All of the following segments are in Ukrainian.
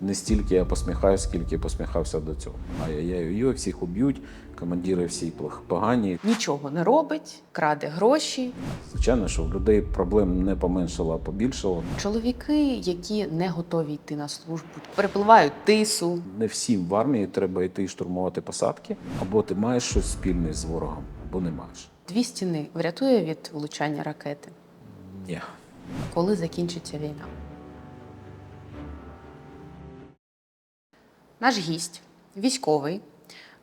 не стільки я посміхаюся, скільки посміхався до цього. А я, я, я всіх уб'ють, командири всі погані. Нічого не робить, краде гроші. Звичайно, що в людей проблем не поменшало, а побільшало. Чоловіки, які не готові йти на службу, перепливають тису. Не всім в армії треба йти штурмувати посадки, або ти маєш щось спільне з ворогом, або не маєш. Дві стіни врятує від влучання ракети. Ні. Коли закінчиться війна? Наш гість, військовий,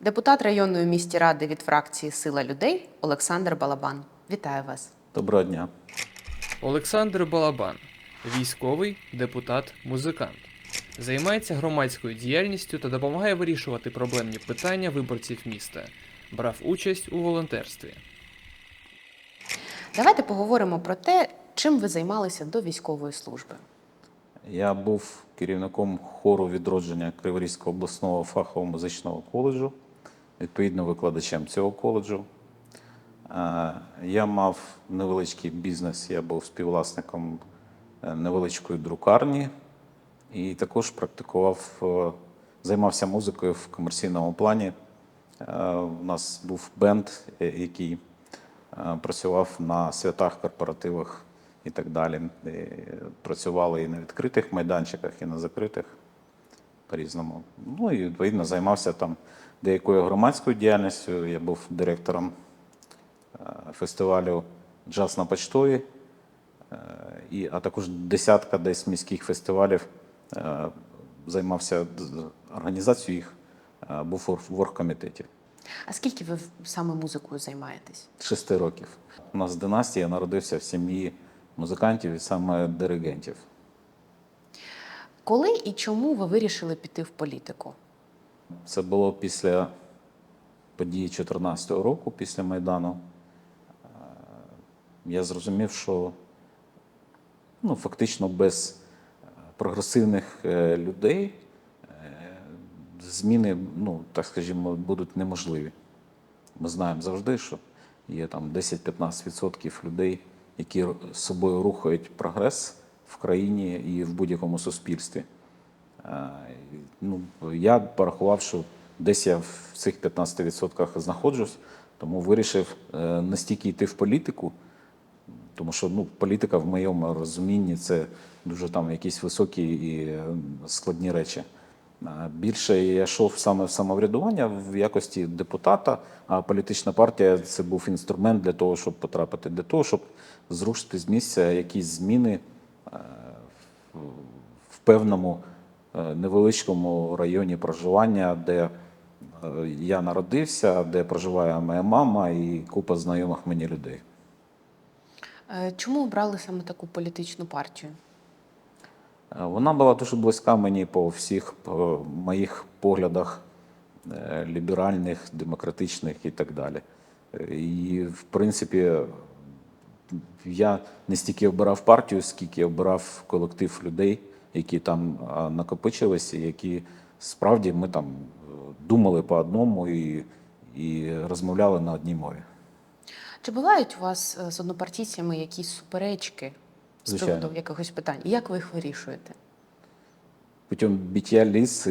депутат районної міської ради від фракції Сила людей Олександр Балабан. Вітаю вас. Доброго дня. Олександр Балабан, військовий, депутат, музикант. Займається громадською діяльністю та допомагає вирішувати проблемні питання виборців міста. Брав участь у волонтерстві. Давайте поговоримо про те, чим ви займалися до військової служби. Я був керівником хору відродження Криворізького обласного фахового музичного коледжу, відповідно викладачем цього коледжу. Е, Я мав невеличкий бізнес, я був співвласником е, невеличкої друкарні і також практикував, е, займався музикою в комерційному плані. У нас був бенд, який працював на святах, корпоративах і так далі. І працювали і на відкритих майданчиках, і на закритих по-різному. Ну і відповідно займався там деякою громадською діяльністю. Я був директором е, фестивалю Джаз на почтові, е, і, а також десятка десь міських фестивалів. е, Займався організацією їх, е, був в оргкомітеті. А скільки ви саме музикою займаєтесь? Шести років. У нас династія я народився в сім'ї музикантів і саме диригентів. Коли і чому ви вирішили піти в політику? Це було після події 2014 року, після Майдану. Е, Я зрозумів, що ну, фактично без е, прогресивних е, людей зміни, ну, так скажімо, будуть неможливі. Ми знаємо завжди, що є там 10-15% людей, які з собою рухають прогрес в країні і в будь-якому суспільстві. Е, Ну, я порахував, що десь я в цих 15% знаходжусь, тому вирішив е, не стільки йти в політику, тому що ну, політика в моєму розумінні це дуже там якісь високі і е, складні речі. Більше я йшов саме в самоврядування в якості депутата, а політична партія це був інструмент для того, щоб потрапити, для того, щоб зрушити з місця якісь зміни е, в- певному е, невеличкому районі проживання, де е, я народився, де проживає моя мама і купа знайомих мені людей. Чому обрали саме таку політичну партію? Е, Вона була дуже близька мені по всіх по моїх поглядах е, ліберальних, демократичних і так далі. Е, І, в принципі, я не стільки обирав партію, скільки обирав колектив людей, які там накопичилися, які справді ми там думали по одному і, і розмовляли на одній мові. Чи бувають у вас з однопартійцями якісь суперечки з Звичайно. приводу якихось питань? І як ви їх вирішуєте? путем биття ліс.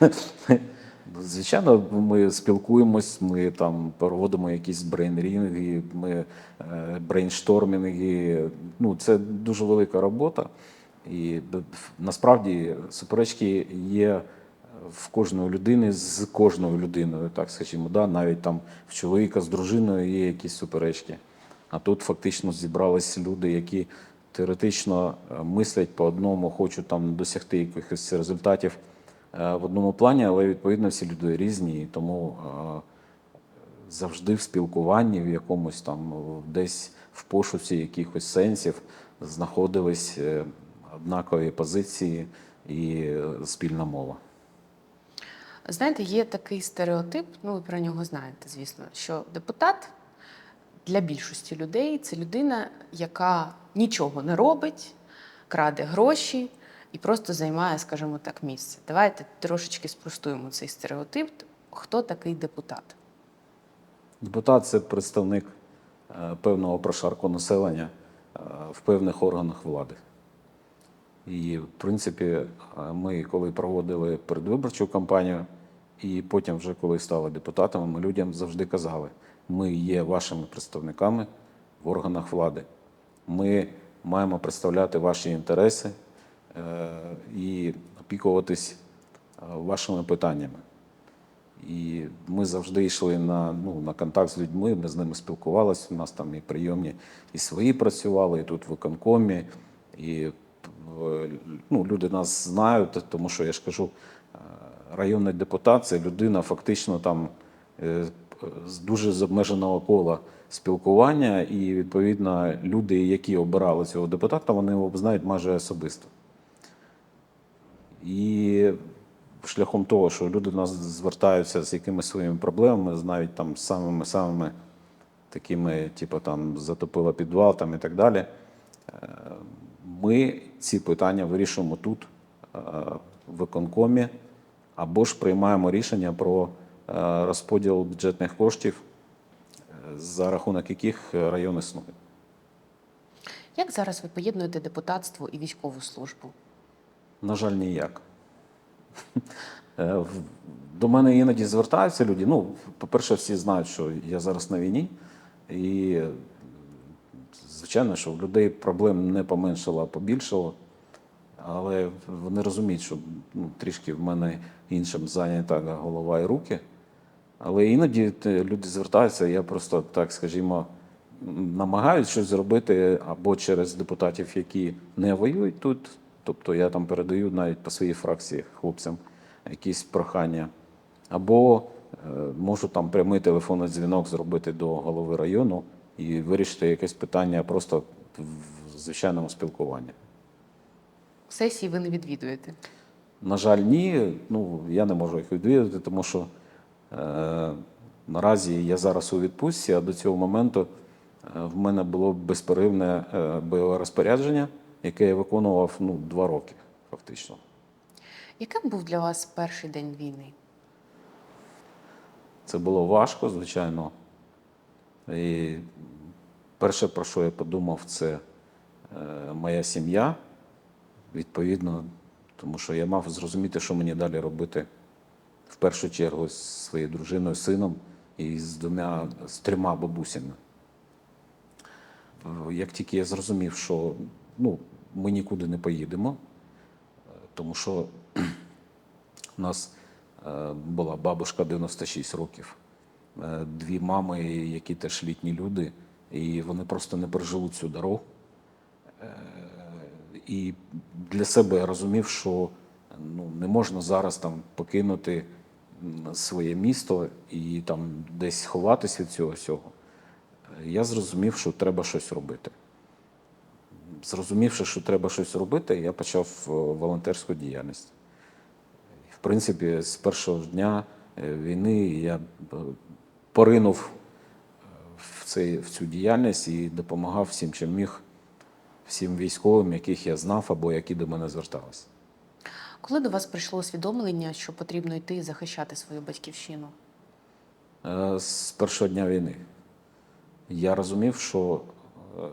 Звичайно, ми спілкуємось, ми там проводимо якісь брейнрінги, ми е, брейнштормінги. Ну, це дуже велика робота. І насправді суперечки є в кожної людини з кожною людиною, так скажімо, да? навіть там в чоловіка з дружиною є якісь суперечки. А тут фактично зібрались люди, які теоретично е, мислять по одному, хочуть там досягти якихось результатів е, в одному плані, але відповідно всі люди різні, і тому е, завжди в спілкуванні, в якомусь там десь в пошуці якихось сенсів знаходились однакові позиції і спільна мова. Знаєте, є такий стереотип, ну ви про нього знаєте, звісно, що депутат для більшості людей це людина, яка нічого не робить, краде гроші і просто займає, скажімо так, місце. Давайте трошечки спростуємо цей стереотип. Хто такий депутат? Депутат це представник е, певного прошарку населення е, в певних органах влади. І, в принципі, е, ми, коли проводили передвиборчу кампанію, і потім, вже коли стали депутатами, ми людям завжди казали: ми є вашими представниками в органах влади. Ми маємо представляти ваші інтереси е, і опікуватись е, вашими питаннями. І ми завжди йшли на, ну, на контакт з людьми, ми з ними спілкувалися. У нас там і прийомні, і свої працювали, і тут в виконкомі. І е, ну, люди нас знають, тому що я ж кажу, районний депутат це людина фактично там з дуже з обмеженого кола спілкування, і відповідно люди, які обирали цього депутата, вони його знають майже особисто. І шляхом того, що люди до нас звертаються з якимись своїми проблемами, навіть там самими самими такими, типу там затопило підвал там і так далі. е, Ми ці питання вирішуємо тут, е, в виконкомі, або ж приймаємо рішення про розподіл бюджетних коштів, е, за рахунок яких район існує. Як зараз ви поєднуєте депутатство і військову службу? На жаль, ніяк. Е, До мене іноді звертаються люди. Ну, по-перше, всі знають, що я зараз на війні, і е, звичайно, що в людей проблем не поменшало, а побільшало. Але вони розуміють, що ну, трішки в мене іншим зайнята голова і руки. Але іноді люди звертаються, я просто, так скажімо, намагаюся щось зробити або через депутатів, які не воюють тут. Тобто я там передаю навіть по своїй фракції хлопцям якісь прохання, або е, можу там прямий телефонний дзвінок зробити до голови району і вирішити якесь питання просто в звичайному спілкуванні. Сесії ви не відвідуєте. На жаль, ні. Ну, я не можу їх відвідати, тому що наразі я зараз у відпустці, а до цього моменту е, в мене було безперервне е, бойове розпорядження, яке я виконував ну, два роки, фактично. Яким був для вас перший день війни? Це було важко, звичайно. І перше, про що я подумав, це е, моя сім'я. Відповідно, тому що я мав зрозуміти, що мені далі робити в першу чергу з своєю дружиною, сином і з двома з трьома бабусями. Е, Як тільки я зрозумів, що ну, ми нікуди не поїдемо, е, тому що у нас е, була бабушка 96 років, дві мами, які теж літні люди, і вони просто не переживуть цю дорогу. І для себе я розумів, що ну, не можна зараз там покинути своє місто і там десь ховатись від цього всього. Я зрозумів, що треба щось робити. Зрозумівши, що треба щось робити, я почав е, волонтерську діяльність. В принципі, з першого дня е, війни я е, поринув в, цей, в цю діяльність і допомагав всім, чим міг, всім військовим, яких я знав або які до мене зверталися. Коли до вас прийшло усвідомлення, що потрібно йти і захищати свою батьківщину? Е, З першого дня війни я розумів, що е,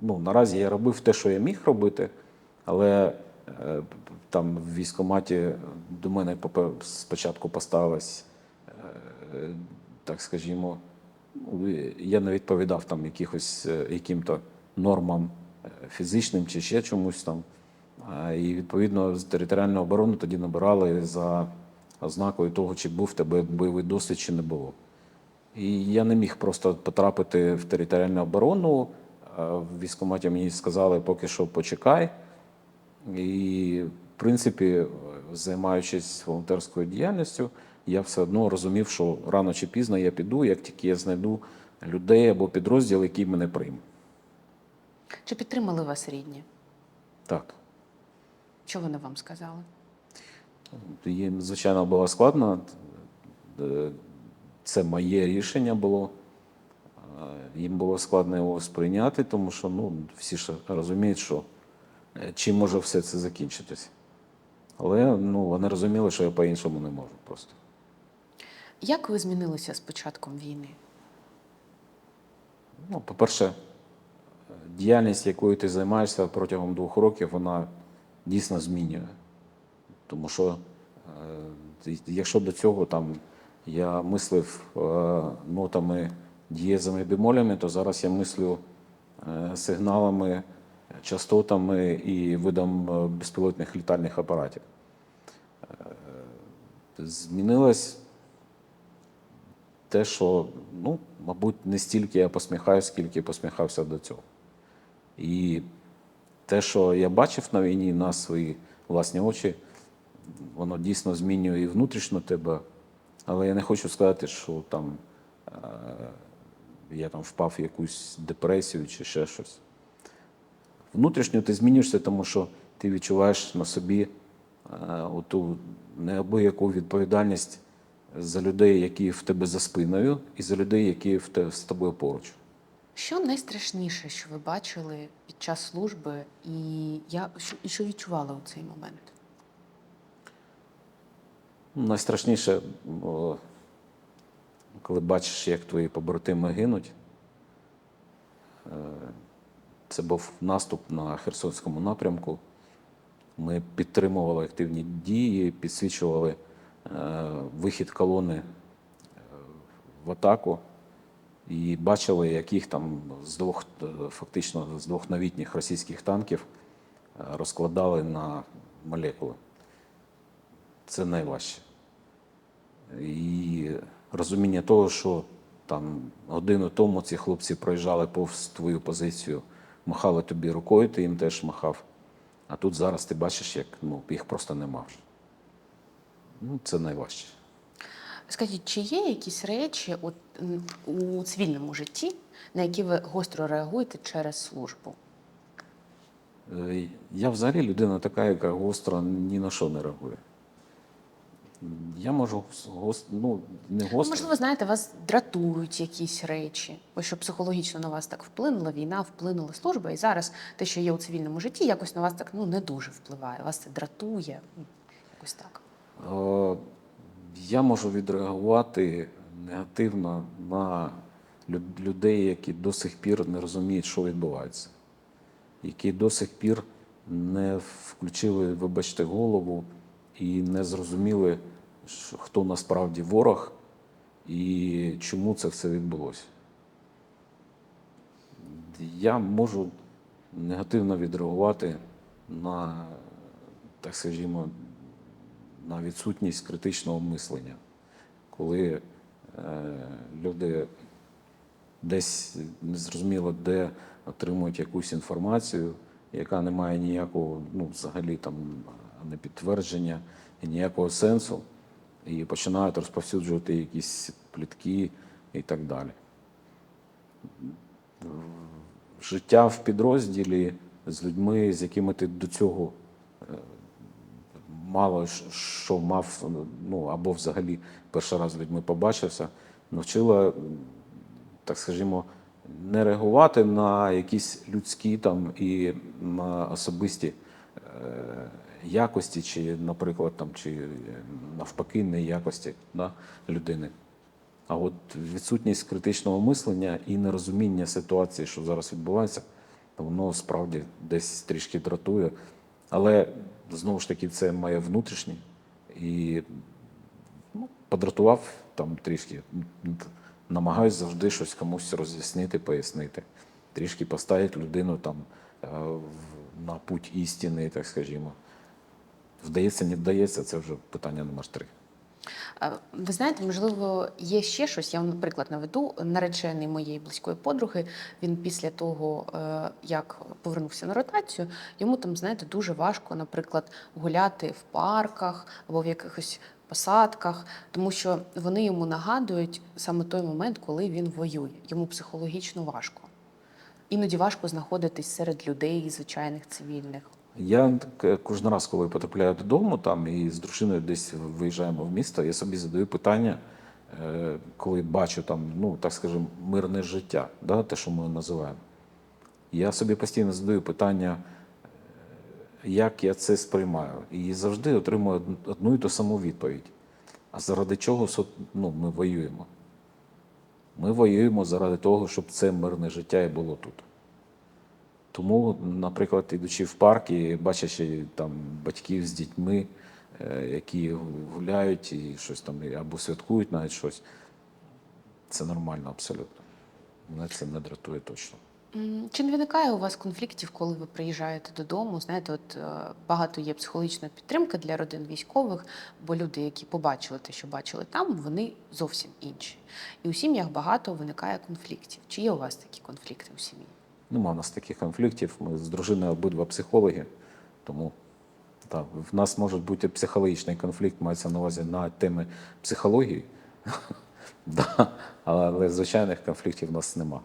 ну, наразі я робив те, що я міг робити, але е, там в військкоматі до мене спочатку поставилась, е, так скажімо, ну, я не відповідав там якихось яким-то нормам фізичним чи ще чомусь там. І відповідно з територіальної оборони тоді набирали за ознакою того, чи був в тебе бойовий досвід, чи не було. І я не міг просто потрапити в територіальну оборону. В військкоматі мені сказали, поки що почекай. І, в принципі, займаючись волонтерською діяльністю, я все одно розумів, що рано чи пізно я піду, як тільки я знайду людей або підрозділ, який мене прийме. Чи підтримали вас рідні? Так. Що вони вам сказали? Їм, звичайно, було складно. Е, Це моє рішення було. Е, Їм було складно його сприйняти, тому що ну, всі ж розуміють, що е, чим може все це закінчитись. Але ну, вони розуміли, що я по-іншому не можу просто. Як ви змінилися з початком війни? Ну, по-перше, діяльність, якою ти займаєшся протягом двох років, вона дійсно змінює. Тому що е, якщо до цього там я мислив е, нотами, дієзами, і бемолями, то зараз я мислю е, сигналами, частотами і видом безпілотних літальних апаратів. Змінилось те, що, ну, мабуть, не стільки я посміхаюся, скільки посміхався до цього. І те, що я бачив на війні на свої власні очі, воно дійсно змінює і внутрішньо тебе. Але я не хочу сказати, що там е, я там впав в якусь депресію чи ще щось. Внутрішньо ти змінюєшся, тому що ти відчуваєш на собі е, оту неабияку відповідальність за людей, які в тебе за спиною, і за людей, які в те, з тобою поруч. Що найстрашніше, що ви бачили під час служби, і, я, що, і що відчували у цей момент? Найстрашніше, коли бачиш, як твої побратими гинуть. Е, Це був наступ на Херсонському напрямку. Ми підтримували активні дії, підсвічували е, вихід колони е, в атаку і бачили, як їх там з двох, е, фактично з двох новітніх російських танків е, розкладали на молекули. Це найважче. І розуміння того, що там годину тому ці хлопці проїжджали повз твою позицію, махали тобі рукою, ти їм теж махав. А тут зараз ти бачиш, як ну, їх просто нема вже. Ну, це найважче. Скажіть, чи є якісь речі от, у цивільному житті, на які ви гостро реагуєте через службу? Е, Я взагалі людина така, яка гостро ні на що не реагує. Я можу гост, ну, не Ну, гостро. можливо, знаєте, вас дратують якісь речі, бо що психологічно на вас так вплинула війна, вплинула служба, і зараз те, що є у цивільному житті, якось на вас так ну не дуже впливає. Вас це дратує, ну, якось так. Е, Я можу відреагувати негативно на людей, які до сих пір не розуміють, що відбувається, які до сих пір не включили, вибачте, голову і не зрозуміли, хто насправді ворог і чому це все відбулося. Я можу негативно відреагувати на, так скажімо, на відсутність критичного мислення, коли люди десь незрозуміло де отримують якусь інформацію, яка не має ніякого, ну, взагалі там не підтвердження і ніякого сенсу, і починають розповсюджувати якісь плітки і так далі. Життя в підрозділі з людьми, з якими ти до цього мало що мав, ну або взагалі перший раз з людьми побачився, навчила, так скажімо, не реагувати на якісь людські там і на особисті е, якості, чи, наприклад, там, чи е, навпаки, не якості да, людини. А от відсутність критичного мислення і нерозуміння ситуації, що зараз відбувається, воно справді десь трішки дратує. Але знову ж таки, це моє внутрішнє. І ну, подратував там трішки. Намагаюсь завжди щось комусь роз'яснити, пояснити. Трішки поставити людину там е, на путь істини, так скажімо. Вдається, не вдається, це вже питання номер три. Ви знаєте, можливо, є ще щось. Я вам, наприклад, наведу наречений моєї близької подруги. Він після того, е, як повернувся на ротацію, йому там, знаєте, дуже важко, наприклад, гуляти в парках або в якихось посадках, тому що вони йому нагадують саме той момент, коли він воює. Йому психологічно важко. Іноді важко знаходитись серед людей, звичайних цивільних. Я кожен раз, коли потрапляю додому там і з дружиною десь виїжджаємо в місто, я собі задаю питання, е, коли бачу там, ну так скажемо, мирне життя, да, те, що ми називаємо. Я собі постійно задаю питання, е, як я це сприймаю. І завжди отримую одну і ту саму відповідь. А заради чого ну, ми воюємо? Ми воюємо заради того, щоб це мирне життя і було тут. Тому, наприклад, ідучи в парк і бачачи там батьків з дітьми, е, які гуляють і щось там або святкують навіть щось, це нормально абсолютно. Мене це не дратує точно. Чи не виникає у вас конфліктів, коли ви приїжджаєте додому? Знаєте, от е, багато є психологічної підтримки для родин військових, бо люди, які побачили те, що бачили там, вони зовсім інші. І у сім'ях багато виникає конфліктів. Чи є у вас такі конфлікти у сім'ї? Нема в нас таких конфліктів. Ми з дружиною обидва психологи, тому так, в нас може бути психологічний конфлікт, мається на увазі на теми психології. Да, Але звичайних конфліктів в нас нема.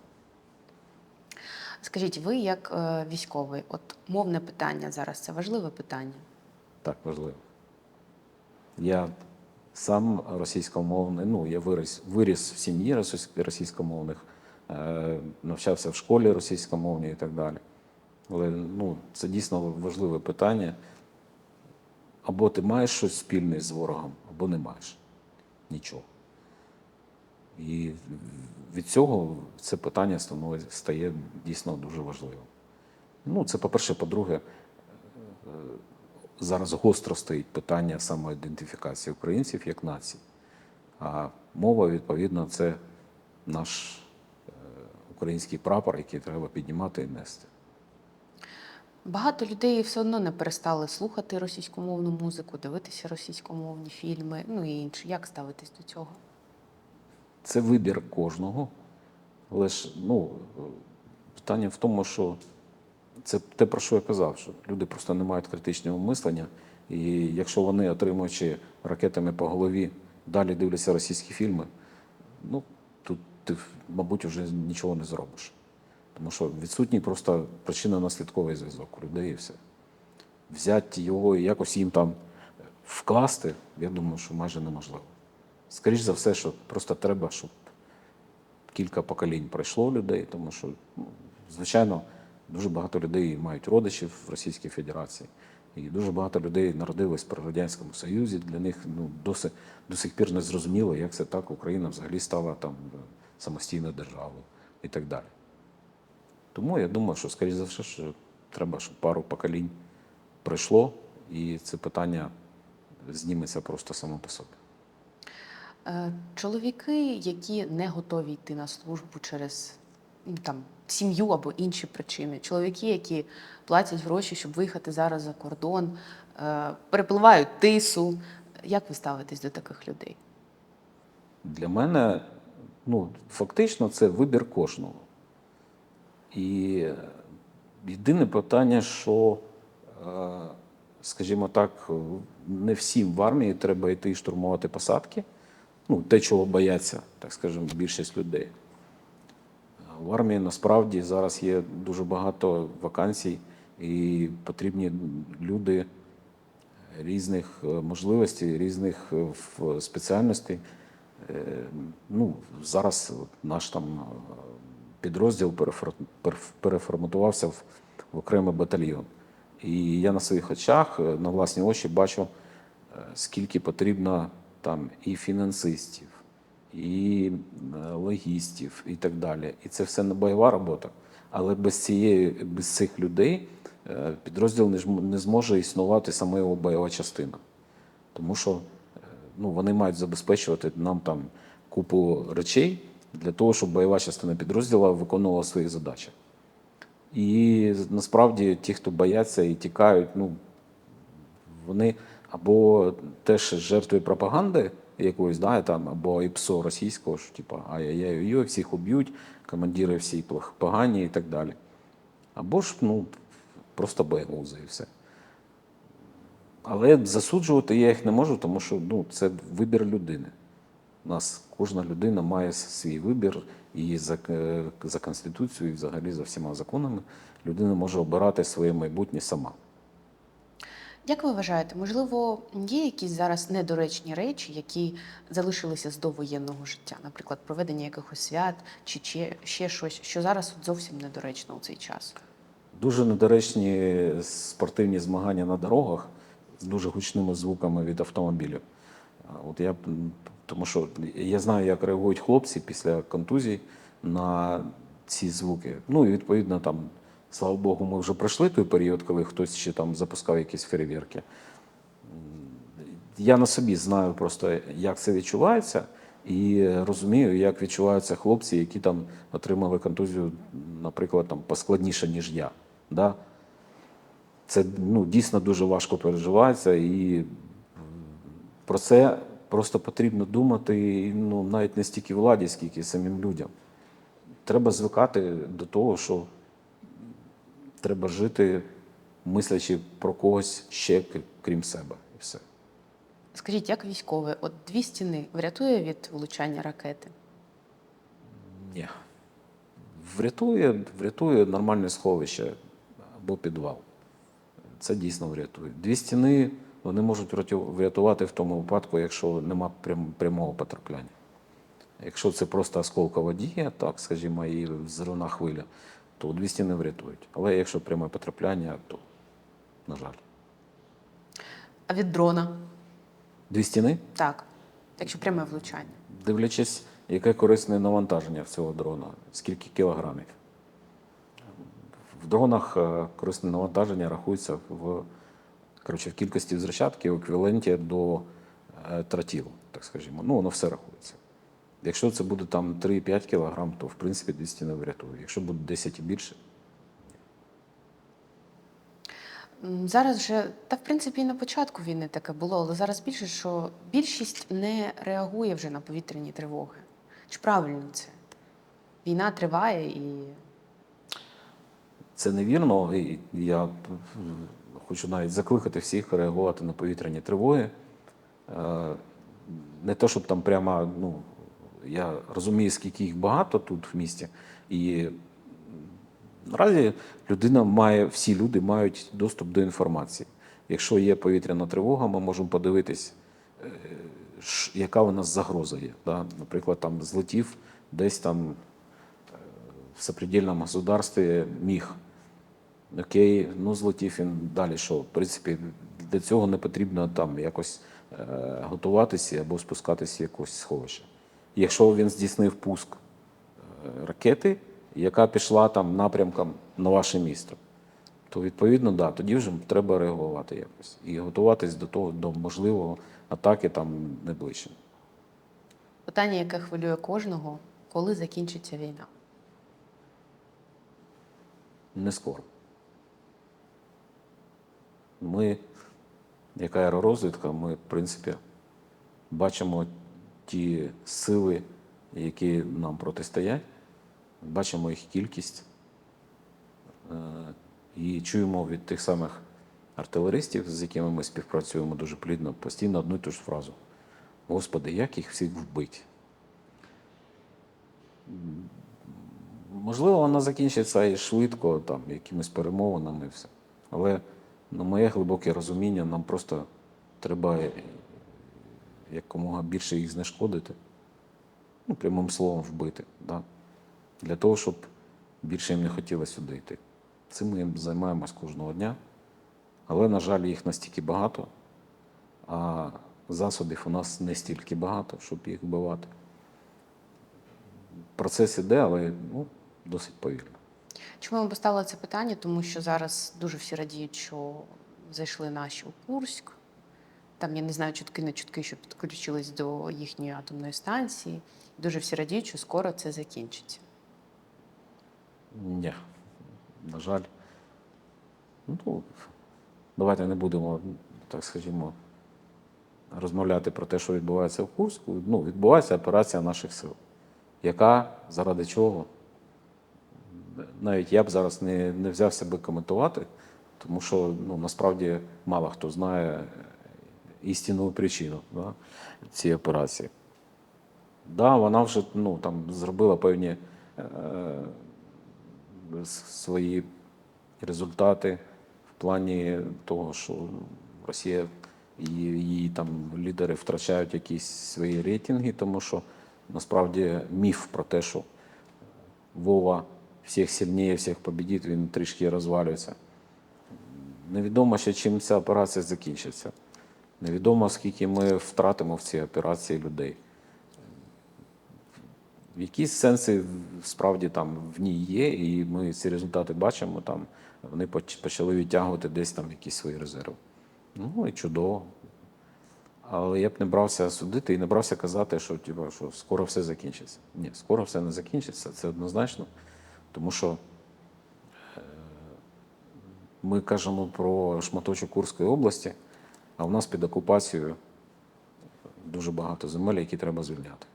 Скажіть, ви як е, військовий, от мовне питання зараз це важливе питання. Так важливо. Я сам російськомовний, ну, я виріс, виріс в сім'ї російськомовних, навчався в школі російськомовній і так далі. Але ну, це дійсно важливе питання. Або ти маєш щось спільне з ворогом, або не маєш нічого. І від цього це питання стає дійсно дуже важливим. Ну, це по-перше, по-друге, зараз гостро стоїть питання самоідентифікації українців як нації. А мова, відповідно, це наш е, український прапор, який треба піднімати і нести. Багато людей все одно не перестали слухати російськомовну музику, дивитися російськомовні фільми, ну і інше. Як ставитись до цього? Це вибір кожного. Ж ну, питання в тому, що це те, про що я казав, що люди просто не мають критичного мислення. І якщо вони, отримуючи ракетами по голові, далі дивляться російські фільми, ну ти, мабуть, вже нічого не зробиш. Тому що відсутній просто причинно-наслідковий зв'язок у людей і все. Взяти його і якось їм там вкласти, я думаю, що майже неможливо. Скоріше за все, що просто треба, щоб кілька поколінь пройшло людей, тому що, ну, звичайно, дуже багато людей мають родичів в Російській Федерації. І дуже багато людей народились при Радянському Союзі. Для них ну, досі, до сих пір не зрозуміло, як це так Україна взагалі стала там самостійною державою і так далі. Тому я думаю, що, скоріше за все, що треба, щоб пару поколінь пройшло, і це питання зніметься просто само по собі. Е, Чоловіки, які не готові йти на службу через ну, там, сім'ю або інші причини, чоловіки, які платять гроші, щоб виїхати зараз за кордон, е, перепливають тису. Як ви ставитесь до таких людей? Для мене ну, фактично це вибір кожного. І єдине питання, що, е, скажімо так, не всім в армії треба йти і штурмувати посадки. Ну, те, чого бояться, так скажемо, більшість людей. В армії насправді зараз є дуже багато вакансій, і потрібні люди різних е, можливостей, різних е, спеціальностей. Е, Ну, зараз наш там е, підрозділ переформатувався в, окремий батальйон. І я на своїх очах, е, на власні очі бачу, скільки потрібно там і фінансистів, і логістів, і так далі. І це все не бойова робота. Але без цієї, без цих людей підрозділ не, зможе існувати саме його бойова частина. Тому що ну, вони мають забезпечувати нам там купу речей для того, щоб бойова частина підрозділу виконувала свої задачі. І насправді ті, хто бояться і тікають, ну, вони або теж жертви пропаганди якоїсь, да, там, або ІПСО російського, що типу, ай-яй-яй, всіх уб'ють, командири всі погані і так далі. Або ж ну, просто боягузи і все. Але засуджувати я їх не можу, тому що ну, це вибір людини. У нас кожна людина має свій вибір, і за, за Конституцією, і взагалі за всіма законами людина може обирати своє майбутнє сама. Як ви вважаєте, можливо, є якісь зараз недоречні речі, які залишилися з довоєнного життя, наприклад, проведення якихось свят чи ще щось, що зараз зовсім недоречно у цей час? Дуже недоречні спортивні змагання на дорогах з дуже гучними звуками від автомобілів. От я, тому що я знаю, як реагують хлопці після контузій на ці звуки. Ну і відповідно там Слава Богу, ми вже пройшли той період, коли хтось ще там запускав якісь фейерверки. Я на собі знаю просто, як це відчувається, і розумію, як відчуваються хлопці, які там отримали контузію, наприклад, там поскладніше, ніж я. Да? Це ну, дійсно дуже важко переживається, і про це просто потрібно думати ну, навіть не стільки владі, скільки самим людям. Треба звикати до того, що треба жити, мислячи про когось ще крім себе. І все. Скажіть, як військовий, от дві стіни врятує від влучання ракети? Ні. Врятує, врятує нормальне сховище або підвал. Це дійсно врятує. Дві стіни вони можуть врятувати в тому випадку, якщо нема прямого потрапляння. Якщо це просто осколкова дія, так, скажімо, і взривна хвиля, то дві стіни врятують. Але якщо пряме потрапляння, то, на жаль. А від дрона? Дві стіни, Так, якщо пряме влучання. дивлячись, яке корисне навантаження в цього дрона, скільки кілограмів. В дронах е, корисне навантаження рахується в, коротше, в кількості взрывчатки в еквіваленті до е, тротілу, так скажімо. Ну, воно все рахується. Якщо це буде там 3-5 кілограм, то в принципі 200 не врятує. Якщо буде 10 і більше, Зараз вже, та в принципі і на початку війни таке було, але зараз більше, що більшість не реагує вже на повітряні тривоги. Чи правильно це? Війна триває і Це невірно. І я е, хочу навіть закликати всіх реагувати на повітряні тривоги. Е, Не те, щоб там прямо, ну, я розумію, скільки їх багато тут в місті. І наразі людина має, всі люди мають доступ до інформації. Якщо є повітряна тривога, ми можемо подивитись, е, яка у нас загроза є. Да? Наприклад, там злетів десь там в сопредельному государстві міг. Окей, ну злетів він далі. Що? В принципі, для цього не потрібно там якось е, готуватися або спускатися в якось сховище. Якщо він здійснив пуск е, ракети, яка пішла там напрямком на ваше місто, то відповідно, да, тоді вже треба реагувати якось і готуватись до того, до можливого атаки там найближче. питання, яке хвилює кожного, коли закінчиться війна. Не скоро. Ми, як аеророзвідка, ми, в принципі, бачимо ті сили, які нам протистоять, бачимо їх кількість е, і чуємо від тих самих артилеристів, з якими ми співпрацюємо дуже плідно, постійно одну і ту ж фразу. Господи, як їх всіх вбить? Можливо, вона закінчиться і швидко, там, якимись перемовинами і все. Але на моє глибоке розуміння, нам просто треба е, якомога більше їх знешкодити, ну, прямим словом вбити, да? для того, щоб більше їм не хотілося сюди йти. Цим ми займаємось кожного дня. Але, на жаль, їх настільки багато, а засобів у нас не стільки багато, щоб їх вбивати. Процес іде, але ну, досить повільно. Чому я поставила це питання? Тому що зараз дуже всі радіють, що зайшли наші у Курськ. Там я не знаю, чутки не чутки, що підключились до їхньої атомної станції. Дуже всі радіють, що скоро це закінчиться. Ні, на жаль. Ну, давайте не будемо, так скажімо, розмовляти про те, що відбувається в Курську. Ну, відбувається операція наших сил. Яка, заради чого? Навіть я б зараз не, не взявся би коментувати, тому що ну, насправді мало хто знає істинну причину да, цієї операції. Да, вона вже ну, там, зробила певні е, свої результати в плані того, що Росія і її там лідери втрачають якісь свої рейтинги, тому що насправді міф про те, що Вова всіх сильніє, всіх побідить, він трішки розвалюється. Невідомо ще чим ця операція закінчиться. Невідомо, скільки ми втратимо в цій операції людей. якісь сенси справді там в ній є, і ми ці результати бачимо. Там вони почали відтягувати десь там якісь свої резерви. Ну і чудово. Але я б не брався судити і не брався казати, що, типу, що скоро все закінчиться. Ні, скоро все не закінчиться, це однозначно. Тому що е, ми кажемо про шматочок Курської області, а в нас під окупацією дуже багато земель, які треба звільняти.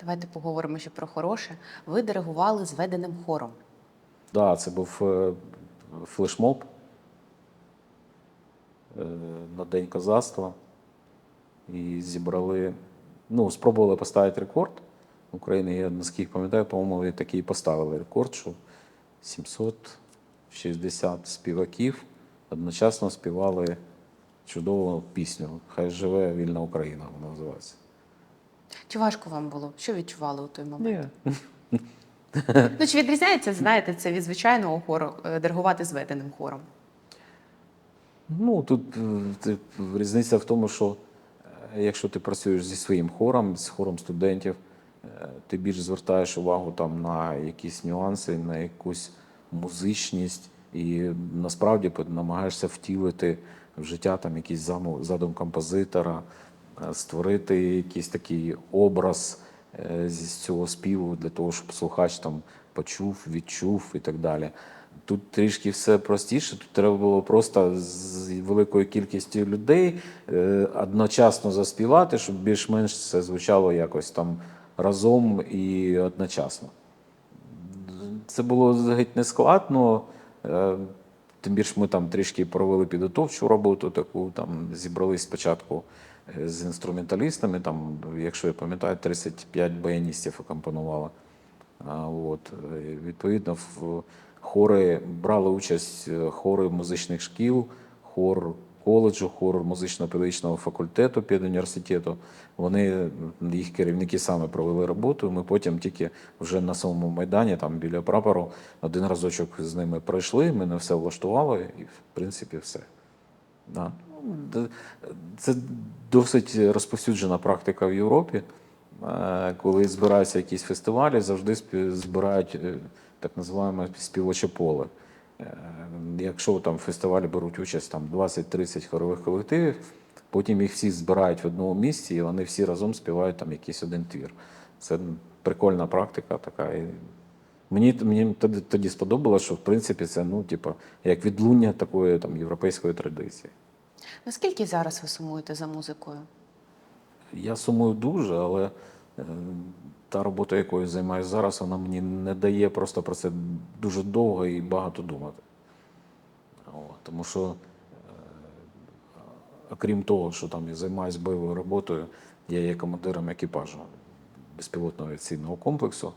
Давайте поговоримо ще про хороше. Ви диригували зведеним хором. Так, да, це був е, флешмоб е, на День козацтва. І зібрали, ну, спробували поставити рекорд України. Я наскільки пам'ятаю, по-моєму, і такий поставили рекорд, що 760 співаків одночасно співали чудову пісню Хай живе вільна Україна, вона називається. Чи важко вам було? Що відчували у той момент? Ні. Ну чи відрізняється, знаєте, це від звичайного хору е, диригувати зведеним хором? Ну, тут е, різниця в тому, що е, якщо ти працюєш зі своїм хором, з хором студентів, ти більш звертаєш увагу там на якісь нюанси, на якусь музичність, і насправді намагаєшся втілити в життя там якийсь задум композитора, е, створити якийсь такий образ е, зі цього співу для того, щоб слухач там почув, відчув і так далі. Тут трішки все простіше. Тут треба було просто з великою кількістю людей е, одночасно заспівати, щоб більш-менш це звучало якось там разом і одночасно. Це було геть не складно. е, Тим більше ми там трішки провели підготовчу роботу, таку там зібрались спочатку е, з інструменталістами. Там, якщо я пам'ятаю, 35 баяністів акомпонувало. От, е, відповідно, в хори брали участь хори музичних шкіл, хор коледжу, хор музично-педагогічного факультету педуніверситету. Вони їх керівники саме провели роботу. Ми потім тільки вже на самому майдані, там біля прапору, один разочок з ними пройшли. Мене все влаштувало, і в принципі все. Да. Це досить розповсюджена практика в Європі. Е, Коли збираються якісь фестивалі, завжди збирають е, так називаємо співоче поле. Е, Якщо там в фестивалі беруть участь там 20-30 хорових колективів, потім їх всі збирають в одному місці, і вони всі разом співають там якийсь один твір. Це прикольна практика така. І Мені, мені тоді, тоді сподобалося, що в принципі це ну, типу, як відлуння такої там, європейської традиції. Наскільки зараз ви сумуєте за музикою? Я сумую дуже, але е, та робота, якою займаюся зараз, вона мені не дає просто про це дуже довго і багато думати. Тому що, е, окрім того, що там я займаюся бойовою роботою, я є командиром екіпажу безпілотного авіаційного комплексу.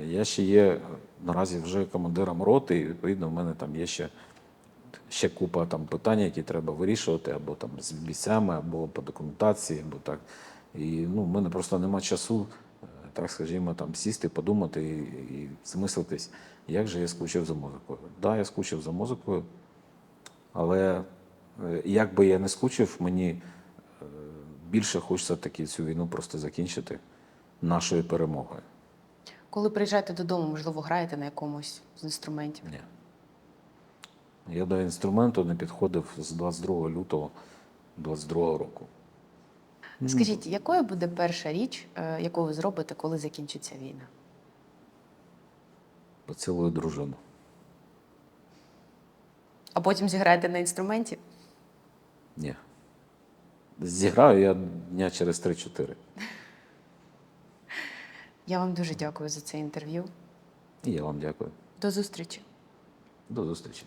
Е, Я ще є наразі вже командиром роти, і відповідно в мене там є ще ще купа там питань, які треба вирішувати, або там з бійцями, або по документації, або так. І ну, в мене просто нема часу, так скажімо, там сісти, подумати і, і замислитись, як же я скучив за музикою. Так, да, я скучив за музикою, але е, як би я не скучив, мені е, більше хочеться таки цю війну просто закінчити нашою перемогою. Коли приїжджаєте додому, можливо, граєте на якомусь з інструментів? Ні. Я до інструменту не підходив з 22 лютого 22 року. Скажіть, якою буде перша річ, е, яку ви зробите, коли закінчиться війна? Поцілую дружину. А потім зіграєте на інструменті? Ні. Зіграю я дня через 3-4. Я вам дуже дякую за це інтерв'ю. І я вам дякую. До зустрічі! До зустрічі.